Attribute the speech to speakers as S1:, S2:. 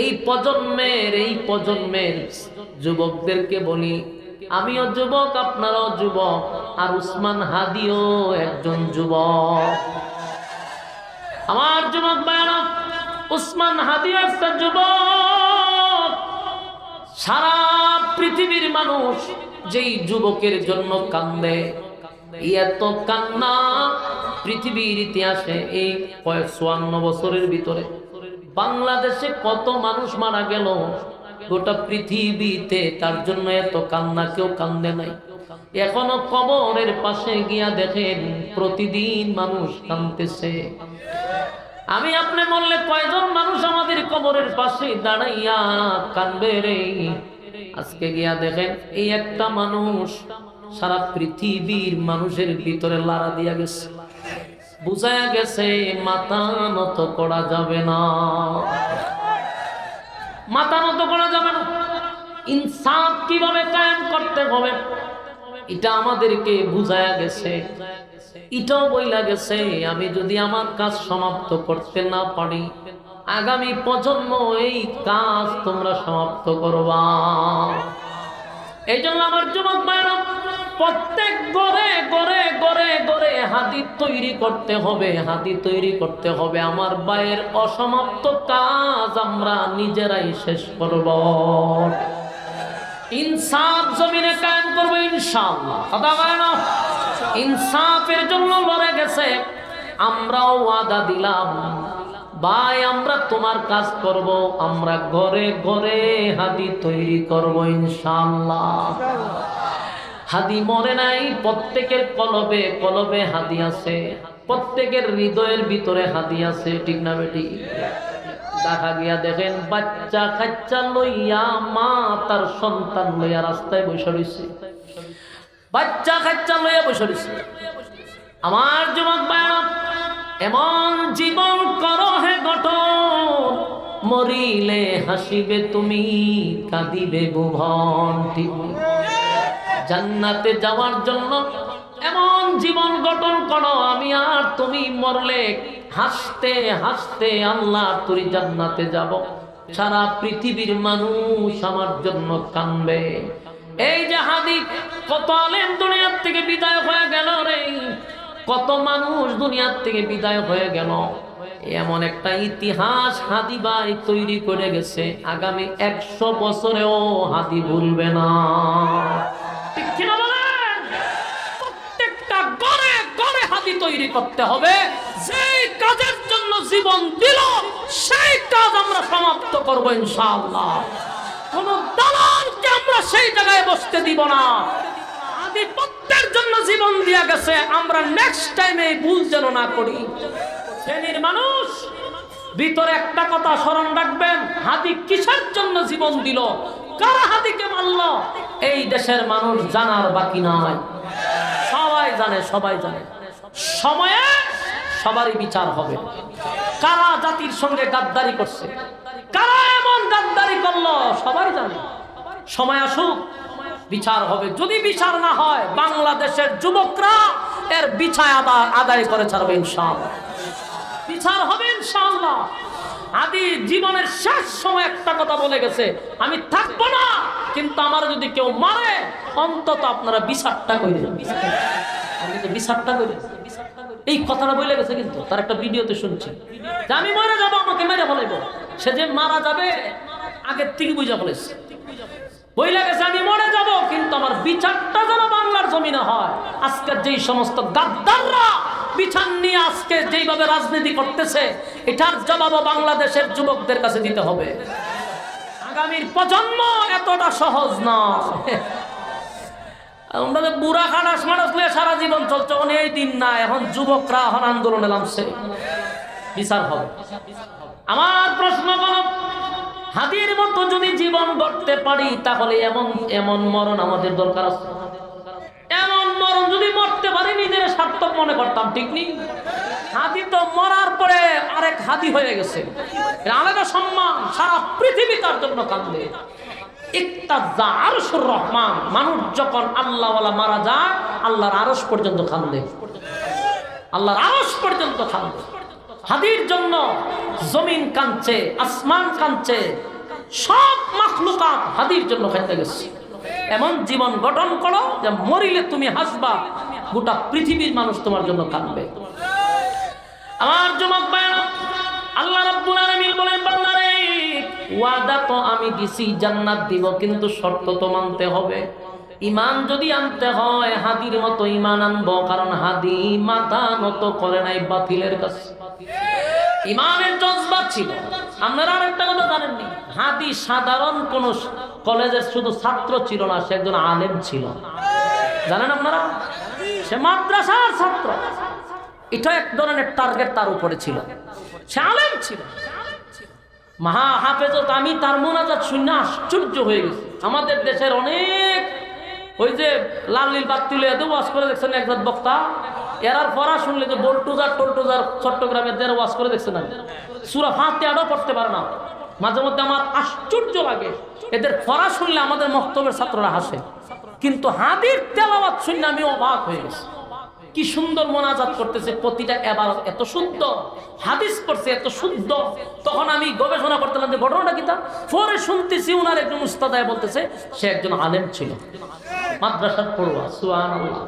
S1: এই প্রজন্মের এই প্রজন্মের যুবকদেরকে বলি, আমিও যুবক, আপনারাও যুবক, আর উসমান হাদিও একজন যুবক। আমার যুবক ভাইরা উসমান হাদিও একটা যুবক। সারা পৃথিবীর মানুষ যেই যুবকের জন্য কান্দে, এত কান্না পৃথিবীর ইতিহাসে এই কয়েক চুয়ান্ন বছরের ভিতরে। বাংলাদেশে কত মানুষ মারা গেল? গোটা পৃথিবীতে তার জন্য এত কান্না, কেউ কান্দে নাই। এখনও কবরের পাশে গিয়া দেখেন প্রতিদিন মানুষ কান্দতেছে আমি আপনি বললে কয়জন মানুষ আমাদের কবরের পাশে দাঁড়াইয়া কানবে রে? আজকে গিয়া দেখেন এই একটা মানুষ সারা পৃথিবীর মানুষের ভিতরে লাড়া দিয়া গেছে। বুঝা গেছে, মাথা নত করা যাবে না। মাথা নত করা যাবে না। ইনসাফ কীভাবে কায়েম করতে হবে? এটা আমাদেরকে বুঝায়া গেছে। এটাও বইলা গেছে, আমি যদি আমার কাজ সমাপ্ত করতে না পারি, আগামী প্রজন্ম এই কাজ তোমরা সমাপ্ত করবা। এই জন্য আমার যুবক ভাইরা প্রত্যেক গড়ে গড়ে গড়ে হাতি তৈরি করতে হবে, হাতি তৈরি করতে হবে। আমার ভাইয়ের অসমাপ্ত কাজ আমরা নিজেরাই শেষ করব। ইনসাফ জমিনে কায়েম করব ইনশাআল্লাহ। ইনসাফের জন্য লড়ে গেছে। আমরাও ওয়াদা দিলাম, ভাই, আমরা তোমার কাজ করব, আমরা ঘরে ঘরে হাদি তৈরি করব ইনশাআল্লাহ। হাদি মরে নাই, প্রত্যেকের কলবে কলবে হাদি আছে। প্রত্যেকের হৃদয়ের ভিতরে হাদি আছে, ঠিক না বেটি? দেখা গিয়া দেখেন, বাচ্চা কাচ্চা লইয়া মা তার সন্তান লইয়া রাস্তায় বসে রয়েছে বাচ্চা কাচ্চা লইয়া বসে রয়েছে আমার যুবক ভাইরা এমন জীবন করো হে গঠন, মরিলে হাসিবে তুমি, কাঁদিবে ভুবন ঠিক জান্নাতে যাওয়ার জন্য এমন জীবন গঠন করো, আমি আর তুমি মরলে হাসতে হাসতে আল্লাহ তুই জান্নাতে যাব। সারা পৃথিবীর মানুষ আমার জন্য কানবে এই যে হাদি কত আলেম দুনিয়ার থেকে বিদায় হয়ে গেল রে। কত মানুষ দুনিয়ার থেকে বিদায় হয়ে গেল। এমন একটা ইতিহাস হাদি ভাই তৈরি করে গেছে। আগামী একশো বছরেও হাদি ভুলবে না। গড়ে তৈরি করতে হবে। যেই কাজের জন্য জীবন দিল, সেই কাজ আমরা সমাপ্ত করব ইনশাআল্লাহ। কোন দালালকে আমরা সেই জায়গায় বসতে দিব না। আধিপত্যের জন্য জীবন দিয়া গেছে, আমরা নেক্সট টাইমে ভুল যেন না করি। শ্রেণির মানুষ, ভিতরে একটা কথা স্মরণ রাখবেন হাতি কিসের জন্য জীবন দিল? কারা হাতিকে মারল এই দেশের মানুষ জানার বাকি নাই। সবাই জানে সবাই জানে। সময়ে সবারই বিচার হবে। কারা জাতির সঙ্গে গাদ্দারি করছে? কারা এমন গাদ্দারি করল? সবাই জানে। সময় আসুক, বিচার হবে। যদি বিচার না হয়, বাংলাদেশের যুবকরা এর বিচার আদা- আদায় করে ছাড়বে ইনশাআল্লাহ। বিচার হবে ইনশাআল্লাহ। আদি জীবনের শেষ সময় একটা কথা বলে গেছে, আমি থাকব না, কিন্তু আমার যদি কেউ মারে, অন্তত আপনারা বিচারটা করে বিচারটা করে এই কথাটা বলে গেছে কিন্তু, তার একটা ভিডিওতে শুনছি। যে আমি মরে যাব, আমাকে মেরে ফেলাইব। সে যে মারা যাবে, আগের থেকে বুঝা ফেলেছে বইলা গেছে, আমি মরে যাব, কিন্তু আমার বিচারটা যেন বাংলার জমিনে হয়। আজকের যেই সমস্ত গাদ্দাররা বিচার নিয়ে আজকে যেইভাবে রাজনীতি করতেছে, এটার জবাবও বাংলাদেশের যুবকদের কাছে দিতে হবে। আগামীর প্রজন্ম এতটা সহজ না আমরা বুড়া খাটাস মাটাস নিয়ে সারা জীবন চলছে, অনেক দিন না, এখন যুবকরা এখন আন্দোলনে নামছে। বিচার হবে। আমার প্রশ্ন হলো, হাতির মতো যদি জীবন গড়তে পারি, তাহলে এমন এমন মরণ আমাদের দরকার আছে? এমন মরণ যদি মরতে পারি, নিজের সার্থক মনে করতাম, ঠিক নেই? হাতি তো মরার পরে আরেক হাতি হয়ে গেছে। আলাদা সম্মান, সারা পৃথিবী তার জন্য কান্দে রহমান। মানুষ যখন আল্লাহওয়ালা মারা যায়, আল্লাহর আরস পর্যন্ত কান্দে আল্লাহর আরস পর্যন্ত কান্দে হাদির জন্য জমিন কাঁদছে, আসমান কাঁদছে, সব মাখলুকাত হাদির জন্য খাইতে গেছে। এমন জীবন গঠন করো যে মরিলে তুমি হাসবা, গোটা পৃথিবীর মানুষ তোমার জন্য কাঁদবে। আমার ভাইরা আল্লাহ ওয়াদা তো আমি দিছি, জান্নাত দিব, কিন্তু শর্ত তো মানতে হবে। ইমান যদি আনতে হয়, হাদির মতো ইমান আনব, কারণ হাদি মাথা নত করে নাই বাতিলের কাছে। ইমানের জজবা ছিল। আপনারা আর একটা কথা জানেননি হাদি সাধারণ কোন কলেজের শুধু ছাত্র ছিল না, সে একজন আলেম ছিল। জানেন আপনারা? সে মাদ্রাসার ছাত্র। এটা এক ধরনের টার্গেট তার উপরে ছিল। সে আলেম ছিল। মহা হাফেজ আমি তার মোনাজাত শূন্য আশ্চর্য হয়ে গেছি। আমাদের দেশের অনেক ওই যে লাল নীল বাদ তুলে এত ওয়াজ করে দেখছেন একজন বক্তা? এরার পড়া শুনলে যে বোলটুজার টোলটুজার চট্টগ্রামের দের ওয়াজ করে দেখছেন আমি। সুরা ফাঁতে আরও পড়তে পারে না। মাঝে মধ্যে আমার আশ্চর্য লাগে। এদের পড়া শুনলে আমাদের মক্তবের ছাত্ররা হাসে। কিন্তু হাদির তেলাওয়াত শুনলে আমি অবাক হয়ে গেছি। কি সুন্দর মোনাজাত করতেছে, প্রতিটা এবার এত সুন্দর, হাদিস করছে এত শুদ্ধ তখন আমি গবেষণা করতেলাম যে ঘটনাটা কি তা? পরে শুনতেছি উনার একজন উস্তাদায় বলতেছে, সে একজন আলেম ছিল। মাদ্রাসার পড়ুয়া, সুবহানাল্লাহ।